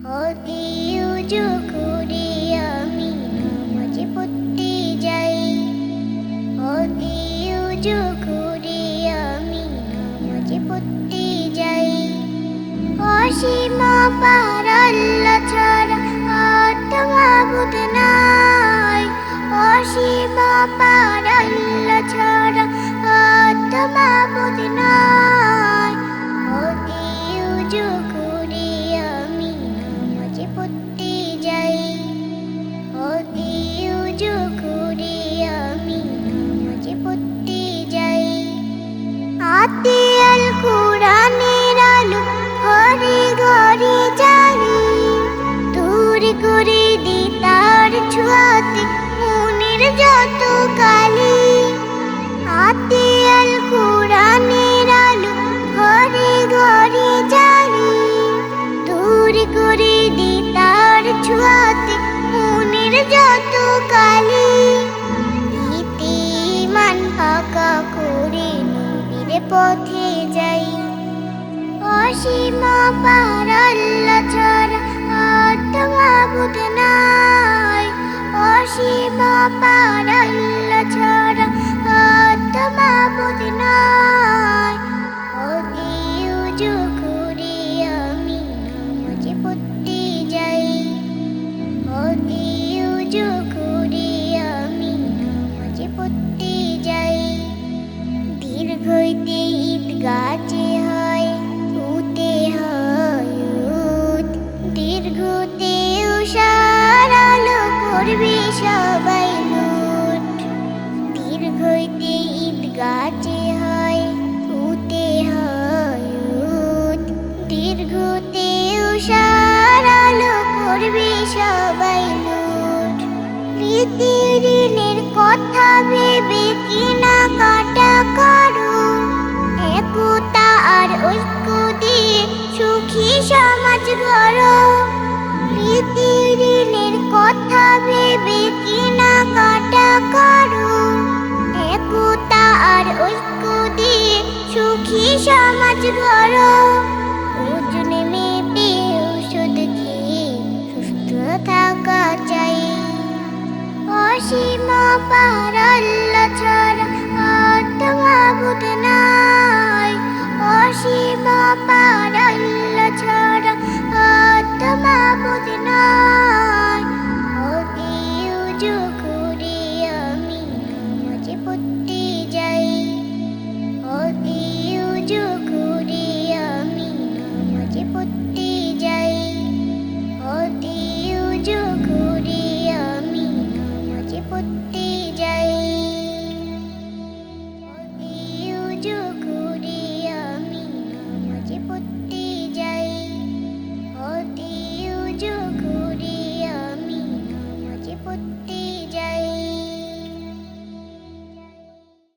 অতি উজু করে আমি নামাজ পড়তে যাই অতি উজু করে আমি নামাজ পড়তে যাই অসীম পার আল্লাহ ছাড়া আত্মাবুদ নাই ছোঁয়াতে মনের যত কালি আতি আল কোরআনের আলো ঘরে ঘরে জারি দূর করে দিতার ছোঁয়াতে মনের যত কালি। নবীর পথে যাই। অসীম পার আল্লাহ সবাই লুট দীর্ঘইতে ঈদ গাছে হয় উতে হয় উত। দীর্ঘতে উষার আলো করবে সবাই লুট ঋণের কথা ভেবে কিনা কাটা করো। একতা আর ঐক্য দিয়ে সুখী সমাজ গড়ো। প্রীতির ঋণের কথা ভেবে কিনা কাটা করো একতা আর সুখী সমাজ গড়ো। ওজন ওষুধ খেয়ে সুস্থ থাকা চাই। অসীম পারল্য ছাড়া আত্মাবুদ নাই। অসীম পারল্য ছাড়া আত্মাবুদ